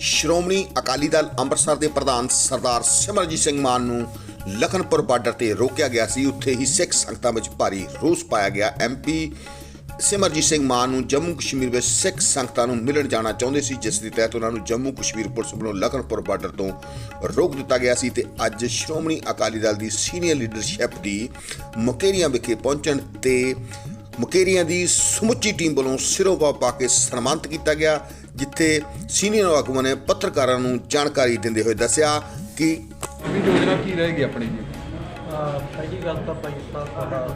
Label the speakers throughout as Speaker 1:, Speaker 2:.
Speaker 1: ਸ਼੍ਰੋਮਣੀ ਅਕਾਲੀ ਦਲ ਅੰਮ੍ਰਿਤਸਰ ਦੇ ਪ੍ਰਧਾਨ ਸਰਦਾਰ ਸਿਮਰਜੀਤ ਸਿੰਘ ਮਾਨ ਨੂੰ ਲਖਨਪੁਰ ਬਾਰਡਰ ਤੇ ਰੋਕਿਆ ਗਿਆ ਸੀ। ਉੱਥੇ ਹੀ ਸਿੱਖ ਸੰਗਤਾਂ ਵਿੱਚ ਭਾਰੀ ਰੋਸ ਪਾਇਆ ਗਿਆ। ਐਮਪੀ ਸਿਮਰਜੀਤ ਸਿੰਘ ਮਾਨ ਨੂੰ ਜੰਮੂ ਕਸ਼ਮੀਰ ਵਿੱਚ ਸਿੱਖ ਸੰਗਤਾਂ ਨੂੰ ਮਿਲਣ ਜਾਣਾ ਚਾਹੁੰਦੇ ਸੀ, ਜਿਸ ਦੇ ਤਹਿਤ ਉਹਨਾਂ ਨੂੰ ਜੰਮੂ ਕਸ਼ਮੀਰ ਪੁਲਿਸ ਵੱਲੋਂ ਲਖਨਪੁਰ ਬਾਰਡਰ ਤੋਂ ਰੋਕ ਦਿੱਤਾ ਗਿਆ ਸੀ ਤੇ ਅੱਜ ਸ਼੍ਰੋਮਣੀ ਅਕਾਲੀ ਦਲ ਦੀ ਸੀਨੀਅਰ ਲੀਡਰਸ਼ਿਪ ਦੀ ਮੁਕੇਰੀਆਂ ਵਿਖੇ ਪਹੁੰਚਣ ਤੇ ਮੁਕੇਰੀਆਂ ਦੀ ਸਮੁੱਚੀ ਟੀਮ ਵੱਲੋਂ ਸਿਰੋਂ ਪਾ ਪਾ ਕੇ ਸਨਮਾਨਿਤ ਕੀਤਾ ਗਿਆ। ਜਿੱਥੇ ਸੀਨੀਅਰ ਆਗੂਆਂ ਨੇ ਪੱਤਰਕਾਰਾਂ ਨੂੰ ਜਾਣਕਾਰੀ ਦਿੰਦੇ ਹੋਏ ਦੱਸਿਆ ਕਿ
Speaker 2: ਅਗਲੀ ਯੋਜਨਾ ਕੀ ਰਹੇਗੀ ਆਪਣੀ ਜੀ?
Speaker 3: ਪਹਿਲੀ ਗੱਲ ਤਾਂ ਭਾਈ ਸਾਹਿਬ ਤੁਹਾਡਾ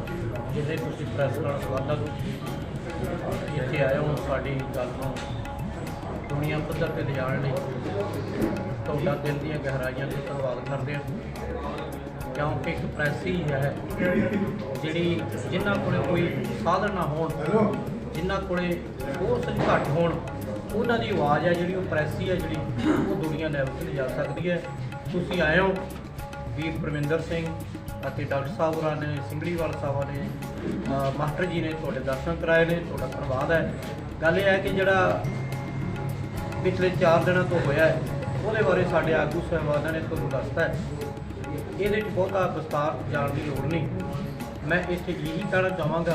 Speaker 3: ਜਿਹਦੇ ਤੁਸੀਂ ਪ੍ਰੈਸ ਨਾਲ ਸੰਬੰਧਤ ਇੱਥੇ ਆਏ ਹੋ ਸਾਡੀ ਗੱਲ ਨੂੰ ਦੁਨੀਆ ਪੱਧਰ ਤੇ ਲਿਜਾਣ ਲਈ ਤੁਹਾਡਾ ਦਿਲ ਦੀਆਂ ਗਹਿਰਾਈਆਂ ਤੋਂ ਧੰਨਵਾਦ ਕਰਦੇ ਹਾਂ। ਕਿਉਂਕਿ ਇੱਕ ਪ੍ਰੈਸ ਹੀ ਹੈ ਜਿਹੜੀ ਜਿਨ੍ਹਾਂ ਕੋਲੇ ਕੋਈ ਸਾਧਨ ਨਾ ਹੋਣ ਜਿਨ੍ਹਾਂ ਕੋਲੇ ਸੋਰਸ ਘੱਟ ਹੋਣ ਉਹਨਾਂ ਦੀ ਆਵਾਜ਼ ਹੈ ਜਿਹੜੀ, ਉਹ ਪ੍ਰੈਸੀ ਹੈ ਜਿਹੜੀ, ਉਹ ਦੁਨੀਆ ਲੈਵਲ ਤੇ ਲਿਜਾ ਸਕਦੀ ਹੈ। ਤੁਸੀਂ ਆਏ ਹੋ ਵੀਰ ਪ੍ਰਵਿੰਦਰ ਸਿੰਘ ਅਤੇ ਡਾਕਟਰ ਸਾਹਿਬ ਹੋਰਾਂ ਨੇ ਸਿੰਗੜੀਵਾਲ ਸਾਹਿਬਾਂ ਨੇ ਮਾਸਟਰ ਜੀ ਨੇ ਤੁਹਾਡੇ ਦਰਸ਼ਨ ਕਰਾਏ ਨੇ, ਤੁਹਾਡਾ ਧੰਨਵਾਦ ਹੈ। ਗੱਲ ਇਹ ਹੈ ਕਿ ਜਿਹੜਾ ਪਿਛਲੇ 4 ਦਿਨਾਂ ਤੋਂ ਹੋਇਆ ਹੈ, ਉਹਦੇ ਬਾਰੇ ਸਾਡੇ ਆਗੂ ਸਾਹਿਬਾਨਾਂ ਨੇ ਤੁਹਾਨੂੰ ਦੱਸਤਾ ਹੈ। ਇਹਦੇ ਵਿੱਚ ਬਹੁਤਾ ਵਿਸਤਾਰ ਜਾਣ ਦੀ ਲੋੜ ਨਹੀਂ। ਮੈਂ ਇੱਥੇ ਇਹੀ ਕਹਿਣਾ ਚਾਹਾਂਗਾ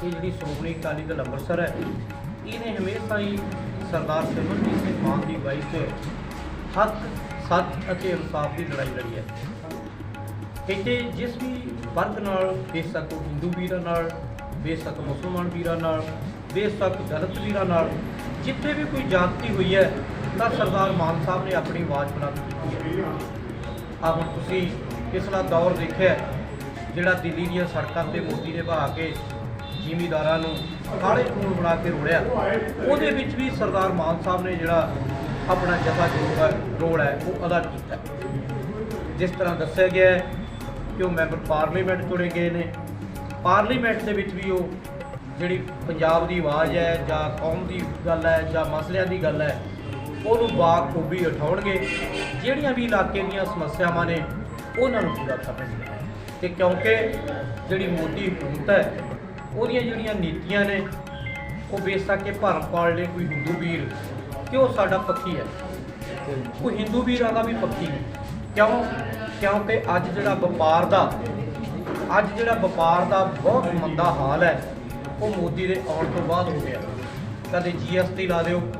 Speaker 3: ਕਿ ਜਿਹੜੀ ਸ਼੍ਰੋਮਣੀ ਅਕਾਲੀ ਦਲ ਅੰਮ੍ਰਿਤਸਰ ਹੈ ਇਹਨੇ ਹਮੇਸ਼ਾ ਹੀ ਸਰਦਾਰ ਸਿਮਰਜੀਤ ਸਿੰਘ ਮਾਨ ਦੀ ਅਗਵਾਈ 'ਚ ਹੱਕ ਸੱਚ ਅਤੇ ਇਨਸਾਫ ਦੀ ਲੜਾਈ ਲੜੀ ਹੈ। ਇੱਥੇ ਜਿਸ ਵੀ ਵਰਗ ਨਾਲ, ਬੇਸ਼ੱਕ ਹਿੰਦੂ ਵੀਰਾਂ ਨਾਲ, ਬੇਸ਼ੱਕ ਮੁਸਲਮਾਨ ਵੀਰਾਂ ਨਾਲ, ਬੇਸ਼ੱਕ ਦਲਿਤ ਵੀਰਾਂ ਨਾਲ ਜਿੱਥੇ ਵੀ ਕੋਈ ਜਾਤੀ ਹੋਈ ਹੈ, ਤਾਂ ਸਰਦਾਰ ਮਾਨ ਸਾਹਿਬ ਨੇ ਆਪਣੀ ਆਵਾਜ਼ ਬੁਲੰਦ ਕੀਤੀ ਹੈ। ਆ ਹੁਣ ਤੁਸੀਂ ਪਿਛਲਾ ਦੌਰ ਦੇਖਿਆ ਜਿਹੜਾ ਦਿੱਲੀ ਦੀਆਂ ਸੜਕਾਂ ਤੇ ਮੋਦੀ ਨੇ ਬਹਾ ਕੇ ਜ਼ਿਮੀਦਾਰਾਂ ਨੂੰ ਕਾਲੇ ਕਾਨੂੰਨ ਬਣਾ ਕੇ ਰੋੜਿਆ। ਉਹਦੇ ਵਿੱਚ ਵੀ ਸਰਦਾਰ ਮਾਨ ਸਾਹਿਬ ਨੇ ਜਿਹੜਾ ਆਪਣਾ ਜਗਾ ਜੋਗਾ ਰੋਲ ਹੈ, ਉਹ ਅਦਾ ਕੀਤਾ। ਜਿਸ ਤਰ੍ਹਾਂ ਦੱਸਿਆ ਗਿਆ ਹੈ ਕਿ ਉਹ ਮੈਂਬਰ ਪਾਰਲੀਮੈਂਟ ਚੁਣੇ ਗਏ ਨੇ। ਪਾਰਲੀਮੈਂਟ ਦੇ ਵਿੱਚ ਵੀ ਉਹ ਜਿਹੜੀ ਪੰਜਾਬ ਦੀ ਆਵਾਜ਼ ਹੈ ਜਾਂ ਕੌਮ ਦੀ ਗੱਲ ਹੈ ਜਾਂ ਮਸਲਿਆਂ ਦੀ ਗੱਲ ਹੈ, ਉਹਨੂੰ ਬਾਖੂਬੀ ਉਠਾਉਣਗੇ। ਜਿਹੜੀਆਂ ਵੀ ਇਲਾਕੇ ਦੀਆਂ ਸਮੱਸਿਆਵਾਂ ਨੇ, ਉਹਨਾਂ ਨੂੰ ਪੂਰਾ ਕਰਨਗੇ। ਤੇ ਕਿਉਂਕਿ ਜਿਹੜੀ ਮੋਦੀ ਹਕੂਮਤ ਹੈ ਉਹਦੀਆਂ ਜਿਹੜੀਆਂ ਨੀਤੀਆਂ ਨੇ, ਉਹ ਬੇਸ਼ੱਕ ਕੇ ਭਰਮ ਪਾਲ ਲੈ ਕੋਈ ਹਿੰਦੂ ਵੀਰ ਕਿ ਉਹ ਸਾਡਾ ਪੱਖੀ ਹੈ। ਉਹ ਹਿੰਦੂ ਵੀਰਾਂ ਦਾ ਵੀ ਪੱਖੀ ਨਹੀਂ। ਕਿਉਂ? ਕਿਉਂਕਿ ਅੱਜ ਜਿਹੜਾ ਵਪਾਰ ਦਾ, ਅੱਜ ਜਿਹੜਾ ਵਪਾਰ ਦਾ ਬਹੁਤ ਮੰਦਾ ਹਾਲ ਹੈ, ਉਹ ਮੋਦੀ ਦੇ ਆਉਣ ਤੋਂ ਬਾਅਦ ਹੋ ਗਿਆ। ਕਦੇ ਜੀਐਸਟੀ ਲਾ ਦਿਓ,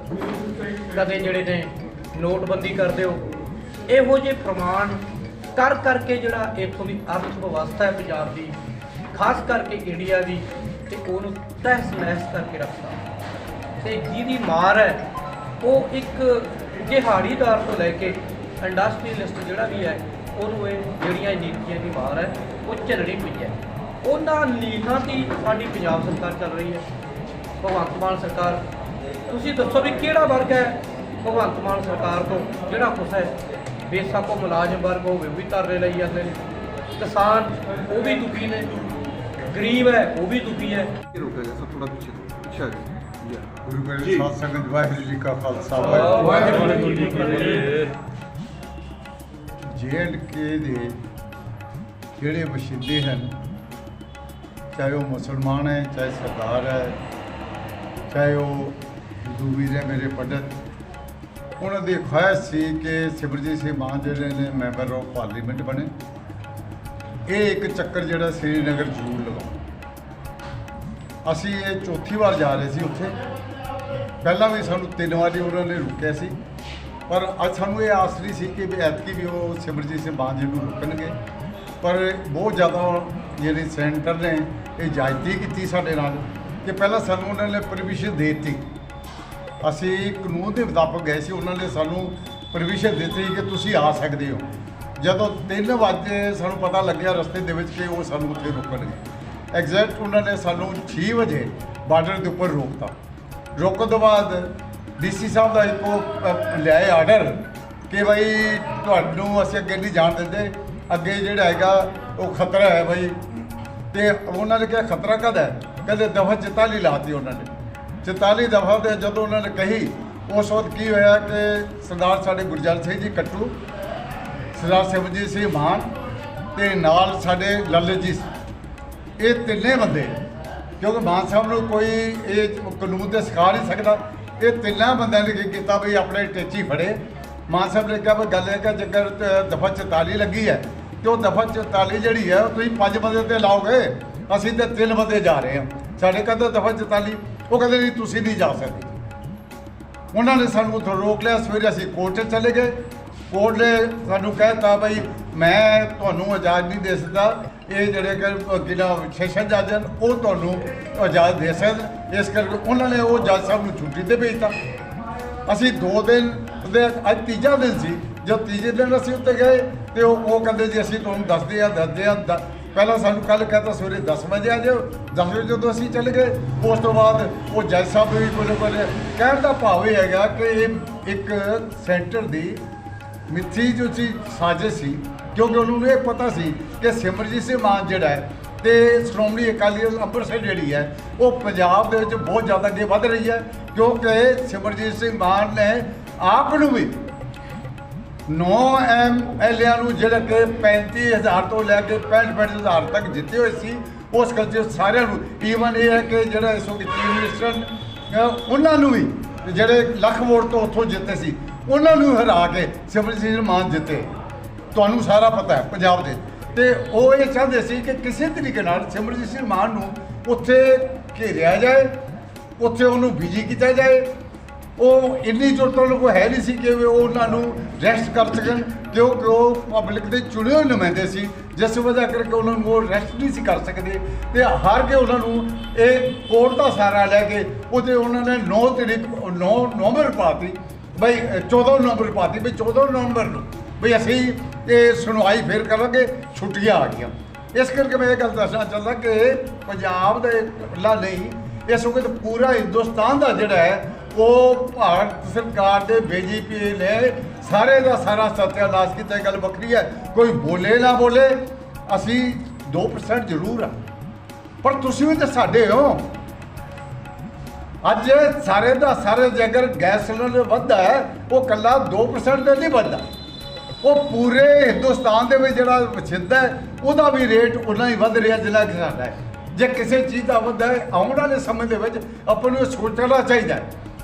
Speaker 3: ਕਦੇ ਜਿਹੜੇ ਨੇ ਨੋਟਬੰਦੀ ਕਰ ਦਿਓ। ਇਹੋ ਜਿਹੇ ਪ੍ਰਮਾਣ ਕਰ ਕਰਕੇ ਜਿਹੜਾ ਇੱਥੋਂ ਦੀ ਅਰਥ ਵਿਵਸਥਾ ਹੈ ਪੰਜਾਬ ਦੀ ਖਾਸ ਕਰਕੇ ਇੰਡੀਆ ਦੀ ਤੇ ਉਹਨੂੰ ਤਹਿਸ ਨਹਿਸ ਕਰਕੇ ਰੱਖਦਾ ਤੇ ਜਿਹਦੀ ਮਾਰ ਹੈ, ਉਹ ਇੱਕ ਦਿਹਾੜੀਦਾਰ ਤੋਂ ਲੈ ਕੇ ਇੰਡਸਟਰੀਅਲਿਸਟ ਜਿਹੜਾ ਵੀ ਹੈ, ਉਹਨੂੰ ਇਹ ਜਿਹੜੀਆਂ ਨੀਤੀਆਂ ਦੀ ਮਾਰ ਹੈ, ਉਹ ਝੱਲਣੀ ਪਈ ਹੈ। ਉਹਨਾਂ ਲੀਹਾਂ ਦੀ ਸਾਡੀ ਪੰਜਾਬ ਸਰਕਾਰ ਚੱਲ ਰਹੀ ਹੈ। ਭਗਵੰਤ ਮਾਨ ਸਰਕਾਰ, ਤੁਸੀਂ ਦੱਸੋ ਵੀ ਕਿਹੜਾ ਵਰਗ ਹੈ ਭਗਵੰਤ ਮਾਨ ਸਰਕਾਰ ਤੋਂ ਜਿਹੜਾ ਕੁਛ ਹੈ? ਬੇਸ਼ੱਕ ਉਹ ਮੁਲਾਜ਼ਮ ਵਰਗ ਹੋਵੇ ਉਹ ਵੀ ਧਰਨੇ ਲਈ ਜਾਂਦੇ ਨੇ। ਕਿਸਾਨ, ਉਹ ਵੀ ਦੁਖੀ ਨੇ। ਗਰੀਬ ਹੈ ਉਹ ਵੀ ਦੁਖੀ ਹੈ।
Speaker 2: ਰੁਕਿਆ ਗਿਆ ਸਭ ਥੋੜਾ ਪਿੱਛੇ ਤੋਂ ਪਿੱਛੇ ਆ ਜੀ। ਜੀ
Speaker 4: ਗੁਰੂ ਗ੍ਰੰਥ ਸਾਹਿਬ ਸੰਗਤ ਵਾਹਿਗੁਰੂ ਜੀ ਕਾ ਖਾਲਸਾ ਵਾਹਿਗੁਰੂ ਜੀ ਕੀ ਫਤਿਹ। ਕੇ ਦੇ ਜਿਹੜੇ ਵਸਿੰਦੇ ਹਨ ਚਾਹੇ ਉਹ ਮੁਸਲਮਾਨ ਹੈ ਚਾਹੇ ਸਰਦਾਰ ਹੈ ਚਾਹੇ ਉਹ ਹਿੰਦੂ ਵੀਰ ਹੈ ਮੇਰੇ ਪੰਡਤ ਉਹਨਾਂ ਦੀ ਖੁਆਇਸ਼ ਸੀ ਕਿ ਸਿਮਰਜੀਤ ਸਿੰਘ ਮਾਨ ਜਿਹੜੇ ਨੇ ਮੈਂਬਰ ਆਫ ਪਾਰਲੀਮੈਂਟ ਬਣੇ। ਇਹ ਇੱਕ ਚੱਕਰ ਜਿਹੜਾ ਸ੍ਰੀਨਗਰ ਜ਼ਰੂਰ ਲਗਾਉਣ ਅਸੀਂ ਇਹ ਚੌਥੀ ਵਾਰ ਜਾ ਰਹੇ ਸੀ ਉੱਥੇ। ਪਹਿਲਾਂ ਵੀ ਸਾਨੂੰ ਤਿੰਨ ਵਾਰੀ ਉਹਨਾਂ ਨੇ ਰੁਕਿਆ ਸੀ। ਪਰ ਅੱਜ ਸਾਨੂੰ ਇਹ ਆਸ ਨਹੀਂ ਸੀ ਕਿ ਵੀ ਐਤਕੀ ਵੀ ਉਹ ਸਿਮਰਜੀਤ ਸਿੰਘ ਮਾਨ ਜੀ ਨੂੰ ਰੁਕਣਗੇ। ਪਰ ਬਹੁਤ ਜ਼ਿਆਦਾ ਜਿਹੜੀ ਸੈਂਟਰ ਨੇ, ਇਹ ਜਾਇਤੀ ਕੀਤੀ ਸਾਡੇ ਨਾਲ ਕਿ ਪਹਿਲਾਂ ਸਾਨੂੰ ਉਹਨਾਂ ਨੇ ਪਰਮਿਸ਼ਨ ਦੇ ਦਿੱਤੀ। ਅਸੀਂ ਕਾਨੂੰਨ ਦੇ ਮੁਤਾਬਕ ਗਏ ਸੀ, ਉਹਨਾਂ ਨੇ ਸਾਨੂੰ ਪਰਮਿਸ਼ਨ ਦਿੱਤੀ ਕਿ ਤੁਸੀਂ ਆ ਸਕਦੇ ਹੋ। ਜਦੋਂ 3 ਵਜੇ ਸਾਨੂੰ ਪਤਾ ਲੱਗਿਆ ਰਸਤੇ ਦੇ ਵਿੱਚ ਕਿ ਉਹ ਸਾਨੂੰ ਉੱਥੇ ਰੋਕਣਗੇ। ਐਗਜ਼ੈਕਟ ਉਹਨਾਂ ਨੇ ਸਾਨੂੰ 6 ਵਜੇ ਬਾਰਡਰ ਦੇ ਉੱਪਰ ਰੋਕਤਾ। ਰੋਕਣ ਤੋਂ ਬਾਅਦ ਡੀਸੀ ਸਾਹਿਬ ਦਾ ਇੱਕੋ ਲਿਆਏ ਆਰਡਰ ਕਿ ਭਾਈ ਤੁਹਾਨੂੰ ਅਸੀਂ ਅੱਗੇ ਨਹੀਂ ਜਾਣ ਦਿੰਦੇ। ਅੱਗੇ ਜਿਹੜਾ ਹੈਗਾ ਉਹ ਖਤਰਾ ਹੈ ਭਾਈ ਤੇ ਉਹਨਾਂ ਨੇ ਕਿਹਾ, ਖਤਰਾ ਕਦ ਹੈ? ਕਹਿੰਦੇ, ਦਫਾ 44 ਲਾਤੀ ਉਹਨਾਂ ਨੇ। 44 ਦਫਾ ਤੇ ਜਦੋਂ ਉਹਨਾਂ ਨੇ ਕਹੀ, ਉਸ ਵਕਤ ਕੀ ਹੋਇਆ ਕਿ ਸਰਦਾਰ ਸਾਡੇ ਗੁਰਜਲ ਸਿੰਘ ਜੀ, ਕੱਟੂ, ਸਰਦਾਰ ਸਿਮਰਜੀਤ ਸਿੰਘ ਮਾਨ ਤੇ ਨਾਲ ਸਾਡੇ ਲਲਿਤ ਜੀ ਇਹ ਤਿੰਨੇ ਬੰਦੇ, ਕਿਉਂਕਿ ਮਾਨ ਸਾਹਿਬ ਨੂੰ ਕੋਈ ਇਹ ਕਾਨੂੰਨ ਤੇ ਸਿਖਾ ਨਹੀਂ ਸਕਦਾ। ਇਹ ਤਿੰਨਾਂ ਬੰਦਿਆਂ ਨੇ ਕੀ ਕੀਤਾ ਵੀ ਆਪਣੇ ਟੇਚੀ ਫੜੇ। ਮਾਨ ਸਾਹਿਬ ਨੇ ਕਿਹਾ ਵੀ ਗੱਲ ਇਹ ਕਿ ਜੇਕਰ ਦਫਾ 44 ਲੱਗੀ ਹੈ, ਤੇ ਉਹ ਦਫਾ 44 ਜਿਹੜੀ ਹੈ, ਉਹ ਤੁਸੀਂ ਪੰਜ ਬੰਦੇ ਤੇ ਲਾਓਗੇ, ਅਸੀਂ ਤੇ ਤਿੰਨ ਬੰਦੇ ਜਾ ਰਹੇ ਹਾਂ। ਸਾਡੇ ਕਹਿੰਦੇ ਦਫਾ 44 ਉਹ ਕਹਿੰਦੇ ਨਹੀਂ ਤੁਸੀਂ ਨਹੀਂ ਜਾ ਸਕਦੇ। ਉਹਨਾਂ ਨੇ ਸਾਨੂੰ ਉੱਥੋਂ ਰੋਕ ਲਿਆ, ਸਵੇਰੇ ਅਸੀਂ ਕੋਰਟ 'ਚ ਚਲੇ ਗਏ। ਕੋਰਟ ਨੇ ਸਾਨੂੰ ਕਹਿਤਾ ਬਈ ਮੈਂ ਤੁਹਾਨੂੰ ਇਜਾਜ਼ਤ ਨਹੀਂ ਦੇ ਸਕਦਾ। ਇਹ ਜਿਹੜੇ ਕਿ ਜ਼ਿਲ੍ਹਾ ਸੈਸ਼ਨ ਜੱਜ ਹਨ, ਉਹ ਤੁਹਾਨੂੰ ਇਜਾਜ਼ਤ ਦੇ ਸਕਦੇ ਇਸ ਕਰਕੇ ਉਹਨਾਂ ਨੇ ਉਹ ਜੱਜ ਸਾਹਿਬ ਨੂੰ ਛੁੱਟੀ ਤੇ ਭੇਜਤਾ। ਅਸੀਂ ਦੋ ਦਿਨ ਦੇ ਅੱਜ ਤੀਜਾ ਦਿਨ ਸੀ। ਜਦ ਤੀਜੇ ਦਿਨ ਅਸੀਂ ਉੱਤੇ ਗਏ ਤੇ ਉਹ ਉਹ ਕਹਿੰਦੇ ਜੀ, ਅਸੀਂ ਤੁਹਾਨੂੰ ਦੱਸਦੇ ਆ ਦੱਸਦੇ ਆ, ਦ- ਪਹਿਲਾਂ ਸਾਨੂੰ ਕੱਲ ਕਹਤਾ ਸਵੇਰੇ 10 ਵਜੇ ਆ ਜਾਓ। 10 ਵਜੇ ਜਦੋਂ ਅਸੀਂ ਚਲੇ ਗਏ, ਉਸ ਤੋਂ ਬਾਅਦ ਉਹ ਜੱਜ ਸਾਹਿਬ ਵੀ ਕੋਲੇ ਕੋਲੇ ਕਹਿਣ ਦਾ ਭਾਵ ਇਹ ਹੈਗਾ ਕਿ ਇਹ ਇੱਕ ਸੈਂਟਰ ਦੀ ਮਿੱਥੀ ਜੋ ਸੀ ਸਾਜ਼ਿਸ਼ ਸੀ। ਕਿਉਂਕਿ ਉਹਨਾਂ ਨੂੰ ਇਹ ਪਤਾ ਸੀ ਕਿ ਸਿਮਰਜੀਤ ਸਿੰਘ ਮਾਨ ਜਿਹੜਾ ਹੈ ਤੇ ਸ਼੍ਰੋਮਣੀ ਅਕਾਲੀ ਦਲ ਅੰਮ੍ਰਿਤਸਰ ਜਿਹੜੀ ਹੈ, ਉਹ ਪੰਜਾਬ ਦੇ ਵਿੱਚ ਬਹੁਤ ਜ਼ਿਆਦਾ ਅੱਗੇ ਵੱਧ ਰਹੀ ਹੈ ਕਿਉਂਕਿ ਸਿਮਰਜੀਤ ਸਿੰਘ ਮਾਨ ਨੇ ਆਪ ਨੂੰ ਵੀ 9 ਐਮਐਲਏਆਂ ਨੂੰ ਜਿਹੜਾ ਕਿ 35000 ਤੋਂ ਲੈ ਕੇ 65-65000 ਤੱਕ ਜਿੱਤੇ ਹੋਏ ਸੀ, ਉਸ ਕਰਕੇ ਸਾਰਿਆਂ ਨੂੰ ਈਵਨ ਇਹ ਹੈ ਕਿ ਜਿਹੜਾ ਇਸ ਵਕਤ ਚੀਫ ਮਿਨਿਸਟਰ ਉਹਨਾਂ ਨੂੰ ਵੀ ਜਿਹੜੇ ਲੱਖ ਵੋਟ ਤੋਂ ਉੱਥੋਂ ਜਿੱਤੇ ਸੀ, ਉਹਨਾਂ ਨੂੰ ਹਰਾ ਕੇ ਸਿਮਰਜੀਤ ਸਿੰਘ ਮਾਨ ਜਿੱਤੇ। ਤੁਹਾਨੂੰ ਸਾਰਾ ਪਤਾ ਹੈ ਪੰਜਾਬ ਦੇ। ਤੇ ਉਹ ਇਹ ਚਾਹੁੰਦੇ ਸੀ ਕਿ ਕਿਸੇ ਤਰੀਕੇ ਨਾਲ ਸਿਮਰਜੀਤ ਸਿੰਘ ਮਾਨ ਨੂੰ ਉੱਥੇ ਘੇਰਿਆ ਜਾਏ ਉੱਥੇ ਉਹਨੂੰ ਬਿਜ਼ੀ ਕੀਤਾ ਜਾਏ। ਉਹ ਇੰਨੀ ਜ਼ਰੂਰਤ ਉਹਨਾਂ ਕੋਲ ਹੈ ਨਹੀਂ ਸੀ ਕਿ ਉਹ ਉਹਨਾਂ ਨੂੰ ਰੈਸਟ ਕਰ ਸਕਣ ਕਿਉਂਕਿ ਉਹ ਪਬਲਿਕ ਦੇ ਚੁਣੇ ਹੋਏ ਨੁਮਾਇੰਦੇ ਸੀ ਜਿਸ ਵਜ੍ਹਾ ਕਰਕੇ ਉਹਨਾਂ ਨੂੰ ਉਹ ਰੈਸਟ ਨਹੀਂ ਸੀ ਕਰ ਸਕਦੇ। ਤੇ ਹਾਰ ਕੇ ਉਹਨਾਂ ਨੂੰ ਇਹ ਕੋਰਟ ਦਾ ਸਹਾਰਾ ਲੈ ਕੇ ਉਹਦੇ ਉਹਨਾਂ ਨੇ 9 ਤਰੀਕ 9 ਨਵੰਬਰ ਪਾਤੀ ਬਈ ਅ, 14 ਨਵੰਬਰ ਪਾਤੀ ਬਈ 14 ਨਵੰਬਰ ਨੂੰ ਵੀ ਅਸੀਂ ਇਹ ਸੁਣਵਾਈ ਫੇਰ ਕਰਾਂਗੇ, ਛੁੱਟੀਆਂ ਆ ਗਈਆਂ। ਇਸ ਕਰਕੇ ਮੈਂ ਇਹ ਗੱਲ ਦੱਸਣਾ ਚਾਹੁੰਦਾ ਕਿ ਪੰਜਾਬ ਦੇ ਇਕੱਲਾ ਨਹੀਂ, ਇਸ ਵਕਤ ਪੂਰਾ ਹਿੰਦੁਸਤਾਨ ਦਾ ਜਿਹੜਾ ਹੈ, ਉਹ ਭਾਰਤ ਸਰਕਾਰ ਦੇ ਬੀਜੇਪੀ ਨੇ ਸਾਰੇ ਦਾ ਸਾਰਾ ਸਤਿਆਨਾਸ਼ ਕੀਤਾ, ਇਹ ਗੱਲ ਵੱਖਰੀ ਹੈ। ਕੋਈ ਬੋਲੇ ਨਾ ਬੋਲੇ, ਅਸੀਂ 2% ਜ਼ਰੂਰ ਆ। ਪਰ ਤੁਸੀਂ ਵੀ ਤਾਂ ਸਾਡੇ ਹੋ। ਅੱਜ ਸਾਰੇ ਦਾ ਸਾਰੇ ਜੇਕਰ ਗੈਸ ਸਿਲੰਡਰ ਵੱਧਦਾ ਹੈ, ਉਹ ਕੱਲਾ 2% ਤੇ ਨਹੀਂ ਵੱਧਦਾ। ਉਹ ਪੂਰੇ ਹਿੰਦੁਸਤਾਨ ਦੇ ਵਿੱਚ ਜਿਹੜਾ ਵਸਿੰਦਾ ਹੈ, ਉਹਦਾ ਵੀ ਰੇਟ ਉਨਾ ਹੀ ਵੱਧ ਰਿਹਾ ਜਿੰਨਾ ਕਿ ਸਾਡਾ ਹੈ। ਜੇ ਕਿਸੇ ਚੀਜ਼ ਦਾ ਵੱਧਦਾ ਹੈ, ਆਉਣ ਵਾਲੇ ਸਮੇਂ ਦੇ ਵਿੱਚ ਆਪਾਂ ਨੂੰ ਇਹ ਸੋਚਣਾ ਚਾਹੀਦਾ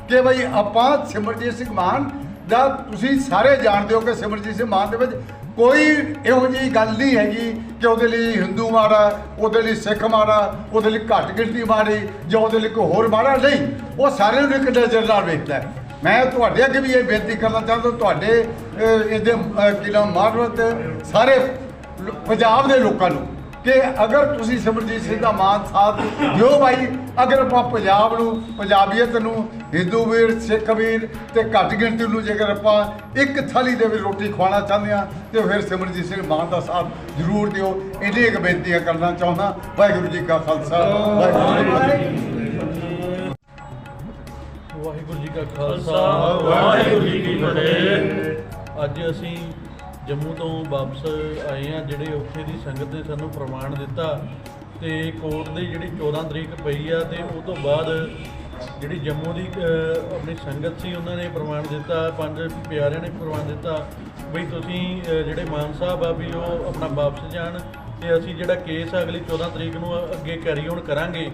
Speaker 4: ਕਿ ਭਈ ਆਪਾਂ ਸਿਮਰਜੀਤ ਸਿੰਘ ਮਾਨ ਦਾ ਤੁਸੀਂ ਸਾਰੇ ਜਾਣਦੇ ਹੋ ਕਿ ਸਿਮਰਜੀਤ ਸਿੰਘ ਮਾਨ ਦੇ ਵਿੱਚ ਕੋਈ ਇਹੋ ਜਿਹੀ ਗੱਲ ਨਹੀਂ ਹੈਗੀ ਕਿ ਉਹਦੇ ਲਈ ਹਿੰਦੂ ਮਾੜਾ, ਉਹਦੇ ਲਈ ਸਿੱਖ ਮਾੜਾ, ਉਹਦੇ ਲਈ ਘੱਟ ਗਿਣਤੀ ਮਾੜੀ ਜਾਂ ਉਹਦੇ ਲਈ ਕੋਈ ਹੋਰ ਮਾੜਾ ਨਹੀਂ। ਉਹ ਸਾਰਿਆਂ ਨੂੰ ਇੱਕ ਨਜ਼ਰ ਨਾਲ ਵੇਖਦਾ ਹੈ। ਮੈਂ ਤੁਹਾਡੇ ਅੱਗੇ ਵੀ ਇਹ ਬੇਨਤੀ ਕਰਨਾ ਚਾਹੁੰਦਾ ਤੁਹਾਡੇ ਇਹਦੇ ਅਹ, ਮਾਰਵਤ ਸਾਰੇ ਪੰਜਾਬ ਦੇ ਲੋਕਾਂ ਨੂੰ ਕਿ ਅਗਰ ਤੁਸੀਂ ਸਿਮਰਜੀਤ ਸਿੰਘ ਦਾ ਮਾਨ ਸਾਥ ਦਿਓ ਭਾਈ ਅਗਰ ਆਪਾਂ ਪੰਜਾਬ ਨੂੰ ਪੰਜਾਬੀਅਤ ਨੂੰ ਹਿੰਦੂ ਵੀਰ ਸਿੱਖ ਵੀਰ ਤੇ ਘੱਟ ਗਿਣਤੀ ਨੂੰ ਜੇਕਰ ਆਪਾਂ ਇੱਕ ਥਾਲੀ ਦੇ ਵਿੱਚ ਰੋਟੀ ਖਵਾਉਣਾ ਚਾਹੁੰਦੇ ਆ ਤੇ ਫਿਰ ਸਿਮਰਜੀਤ ਸਿੰਘ ਮਾਨ ਦਾ ਸਾਥ ਜ਼ਰੂਰ ਦਿਓ। ਇਹਦੀ ਇੱਕ ਬੇਨਤੀ ਕਰਨਾ ਚਾਹੁੰਦਾ। ਵਾਹਿਗੁਰੂ ਜੀ ਕਾ ਖਾਲਸਾ ਵਾਹਿਗੁਰੂ ਜੀ ਕੀ ਫਤਿਹ।
Speaker 5: ਕਾ ਖਾਲਸਾ।
Speaker 6: ਵਾਹਿਗੁਰੂ ਜੀ ਕੀ ਫਤਿਹ।
Speaker 5: ਅੱਜ ਅਸੀਂ ਜੰਮੂ ਤੋਂ ਵਾਪਸ ਆਏ ਆ ਜਿਹੜੇ ਉੱਥੇ ਦੀ ਸੰਗਤ ਨੇ ਸਾਨੂੰ ਪ੍ਰਮਾਣ ਦਿੱਤਾ ਤੇ ਕੋਰਟ ਦੀ ਜਿਹੜੀ 14 ਤਰੀਕ ਪਈ ਆ ਤੇ ਉਹ ਤੋਂ ਬਾਅਦ ਜਿਹੜੀ ਜੰਮੂ ਦੀ ਆਪਣੀ ਸੰਗਤ ਸੀ ਉਹਨਾਂ ਨੇ ਪ੍ਰਮਾਣ ਦਿੱਤਾ ਪੰਜ ਪਿਆਰਿਆਂ ਨੇ ਪ੍ਰਮਾਣ ਦਿੱਤਾ ਵੀ ਤੁਸੀਂ ਜਿਹੜੇ ਮਾਨ ਸਾਹਿਬ ਆ ਵੀ ਉਹ ਆਪਣਾ ਵਾਪਸ ਜਾਣ ਤੇ ਅਸੀਂ ਜਿਹੜਾ ਕੇਸ ਆ ਅਗਲੀ 14 ਤਰੀਕ ਨੂੰ ਅੱਗੇ ਕੈਰੀ ਔਨ ਕਰਾਂਗੇ।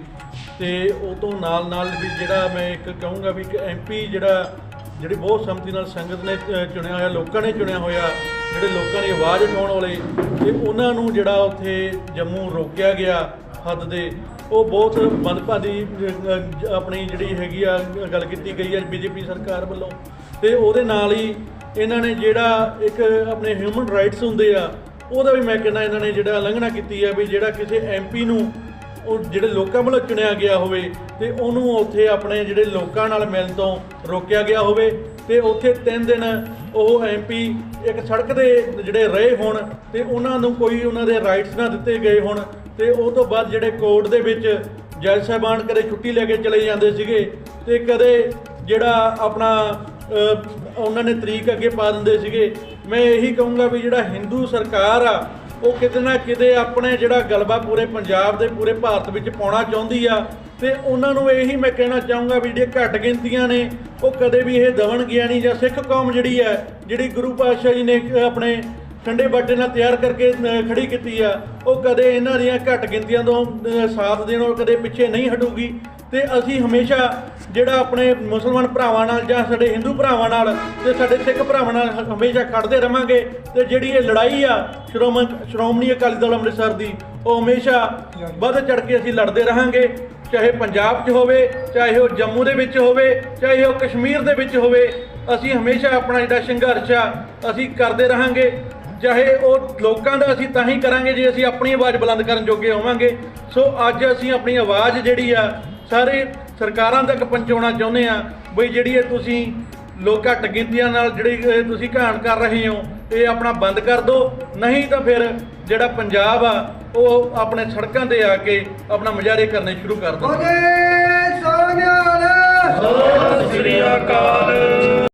Speaker 5: ਤੇ ਉਹ ਤੋਂ ਨਾਲ ਨਾਲ ਵੀ ਜਿਹੜਾ ਮੈਂ ਇੱਕ ਕਹੂੰਗਾ ਵੀ ਇੱਕ ਐਮਪੀ ਜਿਹੜਾ ਜਿਹੜੀ ਬਹੁਤ ਸੰਮਤੀ ਨਾਲ ਸੰਗਤ ਨੇ ਚੁਣਿਆ ਹੋਇਆ ਲੋਕਾਂ ਨੇ ਚੁਣਿਆ ਹੋਇਆ ਜਿਹੜੇ ਲੋਕਾਂ ਦੀ ਆਵਾਜ਼ ਉਠਾਉਣ ਵਾਲੇ ਤੇ ਉਹਨਾਂ ਨੂੰ ਜਿਹੜਾ ਉੱਥੇ ਜੰਮੂ ਰੋਕਿਆ ਗਿਆ ਹੱਦ ਦੇ। ਉਹ ਬਹੁਤ ਮੰਦਭਾਗੀ ਅ, ਆਪਣੀ ਜਿਹੜੀ ਹੈਗੀ ਆ ਗੱਲ ਕੀਤੀ ਗਈ ਹੈ ਬੀਜੇਪੀ ਸਰਕਾਰ ਵੱਲੋਂ। ਤੇ ਉਹਦੇ ਨਾਲ ਹੀ ਇਹਨਾਂ ਨੇ ਜਿਹੜਾ ਇੱਕ ਆਪਣੇ ਹਿਊਮਨ ਰਾਈਟਸ ਹੁੰਦੇ ਆ ਉਹਦਾ ਵੀ ਮੈਂ ਕਹਿੰਦਾ ਇਹਨਾਂ ਨੇ ਜਿਹੜਾ ਉਲੰਘਣਾ ਕੀਤੀ ਆ ਵੀ ਜਿਹੜਾ ਕਿਸੇ ਐਮਪੀ ਨੂੰ ਉਹ ਜਿਹੜੇ ਲੋਕਾਂ ਵੱਲੋਂ ਚੁਣਿਆ ਗਿਆ ਹੋਵੇ ਤੇ ਉਹਨੂੰ ਉੱਥੇ ਆਪਣੇ ਜਿਹੜੇ ਲੋਕਾਂ ਨਾਲ ਮਿਲਣ ਤੋਂ ਰੋਕਿਆ ਗਿਆ ਹੋਵੇ ਤੇ ਉੱਥੇ ਤਿੰਨ ਦਿਨ ਉਹ ਐਮਪੀ ਇੱਕ ਸੜਕ ਦੇ ਜਿਹੜੇ ਰਹੇ ਹੋਣ ਤੇ ਉਹਨਾਂ ਨੂੰ ਕੋਈ ਉਹਨਾਂ ਦੇ ਰਾਈਟਸ ਨਾ ਦਿੱਤੇ ਗਏ ਹੋਣ ਤੇ ਉਹ ਤੋਂ ਬਾਅਦ ਜਿਹੜੇ ਕੋਰਟ ਦੇ ਵਿੱਚ ਜੱਜ ਸਾਹਿਬਾਨ ਕਦੇ ਛੁੱਟੀ ਲੈ ਕੇ ਚਲੇ ਜਾਂਦੇ ਸੀਗੇ ਤੇ ਕਦੇ ਜਿਹੜਾ ਆਪਣਾ ਉਹਨਾਂ ਨੇ ਤਰੀਕ ਅੱਗੇ ਪਾ ਦਿੰਦੇ ਸੀਗੇ। ਮੈਂ ਇਹੀ ਕਹੂੰਗਾ ਵੀ ਜਿਹੜਾ ਹਿੰਦੂ ਸਰਕਾਰ ਆ ਉਹ ਕਿਤੇ ਨਾ ਕਿਤੇ ਆਪਣੇ ਜਿਹੜਾ ਗਲਬਾ ਪੂਰੇ ਪੰਜਾਬ ਦੇ ਪੂਰੇ ਭਾਰਤ ਵਿੱਚ ਪਾਉਣਾ ਚਾਹੁੰਦੀ ਆ। ਤੇ ਉਹਨਾਂ ਨੂੰ ਇਹੀ ਮੈਂ ਕਹਿਣਾ ਚਾਹੂੰਗਾ ਵੀ ਜਿਹੜੀਆਂ ਘੱਟ ਗਿਣਤੀਆਂ ਨੇ ਉਹ ਕਦੇ ਵੀ ਇਹ ਦਵਣ ਗਿਆ ਨਹੀਂ ਜਾਂ ਸਿੱਖ ਕੌਮ ਜਿਹੜੀ ਹੈ ਜਿਹੜੀ ਗੁਰੂ ਪਾਤਸ਼ਾਹ ਜੀ ਨੇ ਆਪਣੇ ਠੰਡੇ ਬਾਟੇ ਨਾਲ ਤਿਆਰ ਕਰਕੇ ਅ, ਖੜੀ ਕੀਤੀ ਆ ਉਹ ਕਦੇ ਇਹਨਾਂ ਦੀਆਂ ਘੱਟ ਗਿਣਤੀਆਂ ਤੋਂ ਅ, ਸਾਥ ਦੇਣੋਂ ਕਦੇ ਪਿੱਛੇ ਨਹੀਂ ਹਟੂਗੀ। ਤੇ ਅਸੀਂ ਹਮੇਸ਼ਾ ਜਿਹੜਾ ਆਪਣੇ ਮੁਸਲਮਾਨ ਭਰਾਵਾਂ ਨਾਲ ਜਾਂ ਸਾਡੇ ਹਿੰਦੂ ਭਰਾਵਾਂ ਨਾਲ ਤੇ ਸਾਡੇ ਸਿੱਖ ਭਰਾਵਾਂ ਨਾਲ ਹਮੇਸ਼ਾ ਖੜਦੇ ਰਵਾਂਗੇ ਤੇ ਜਿਹੜੀ ਇਹ ਲੜਾਈ ਆ, ਸ਼੍ਰੋਮਣ ਸ਼੍ਰੋਮਣੀ ਅਕਾਲੀ ਦਲ ਅੰਮ੍ਰਿਤਸਰ ਦੀ, ਉਹ ਹਮੇਸ਼ਾ ਵੱਧ ਚੜ ਕੇ ਅਸੀਂ ਲੜਦੇ ਰਹਾਂਗੇ, ਚਾਹੇ ਪੰਜਾਬ 'ਚ ਹੋਵੇ, ਚਾਹੇ ਉਹ ਜੰਮੂ ਦੇ ਵਿੱਚ ਹੋਵੇ, ਚਾਹੇ ਉਹ ਕਸ਼ਮੀਰ ਦੇ ਵਿੱਚ ਹੋਵੇ, ਅਸੀਂ ਹਮੇਸ਼ਾ ਆਪਣਾ ਜਿਹੜਾ ਸੰਘਰਸ਼ ਆ, ਅਸੀਂ ਕਰਦੇ ਰਹਾਂਗੇ। ਚਾਹੇ ਉਹ ਲੋਕਾਂ ਦਾ ਅਸੀਂ ਤਾਂ ਹੀ ਕਰਾਂਗੇ ਜੇ ਅਸੀਂ ਆਪਣੀ ਆਵਾਜ਼ ਬੁਲੰਦ ਕਰਨ ਜੋਗੇ ਹੋਵਾਂਗੇ। ਸੋ ਅੱਜ ਅਸੀਂ ਆਪਣੀ ਆਵਾਜ਼ ਜਿਹੜੀ ਆ, ਸਾਰੇ ਸਰਕਾਰਾਂ ਤੱਕ ਪਹੁੰਚਾਉਣਾ ਚਾਹੁੰਦੇ ਆ ਬਈ ਜਿਹੜੀ ਇਹ ਤੁਸੀਂ ਲੋਕ ਘੱਟ ਗਿਣਤੀਆਂ ਨਾਲ ਜਿਹੜੀ ਇਹ ਤੁਸੀਂ ਘਾਣ ਕਰ ਰਹੇ ਹੋ ਇਹ ਆਪਣਾ ਬੰਦ ਕਰ ਦਿਓ ਨਹੀਂ ਤਾਂ ਫਿਰ ਜਿਹੜਾ ਪੰਜਾਬ ਆ ਉਹ ਆਪਣੇ ਸੜਕਾਂ ਤੇ ਆ ਕੇ ਆਪਣਾ ਮੁਜ਼ਾਹਰੇ ਕਰਨੇ ਸ਼ੁਰੂ ਕਰ ਦੇਣਗੇ
Speaker 7: ਸਤਿ ਸ੍ਰੀ ਅਕਾਲ।